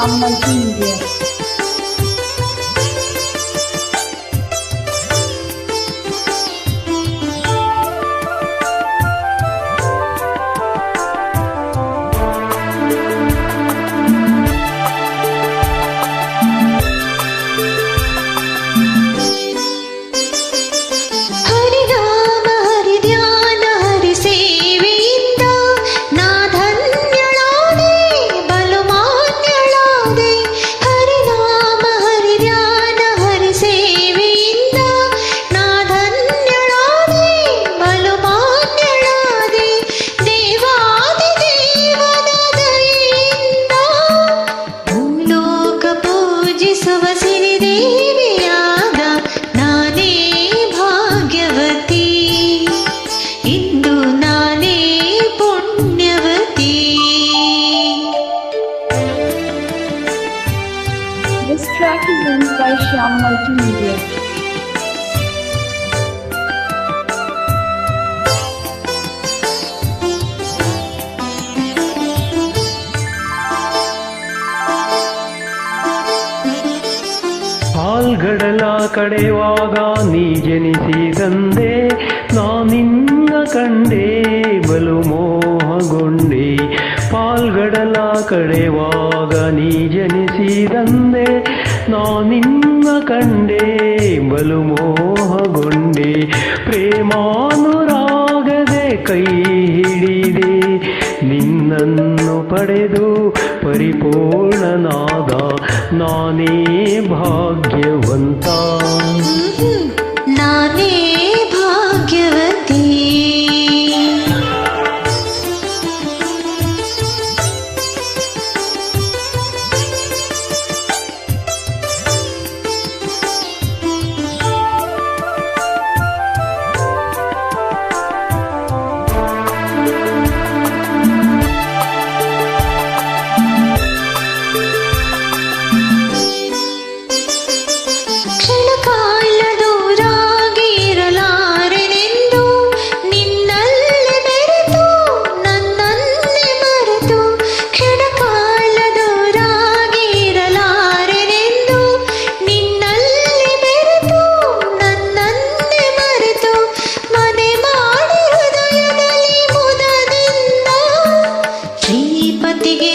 yandan kim king. track by Shyam Multimedia. ಪಾಲ್ಗಡಲ ಕಡೆವಾಗ ನೀ ಜನಿಸಿದಂದೆ ನಾನಿನ್ನ ಕಂಡೇ ಬಲು ಕಡೆವಾಗ ನೀ ಜನಿಸಿದಂದೆ, ನಾ ನಿನ್ನ ಕಂಡೆ ಬಲು ಮೋಹಗೊಂಡೆ. ಪ್ರೇಮಾನುರಾಗದೆ ಕೈ ಹಿಡಿದೆ, ನಿನ್ನನ್ನು ಪಡೆದು ಪರಿಪೂರ್ಣನಾದ, ನಾನೇ ಭಾಗ್ಯವಂತ. ಮತಿಗೆ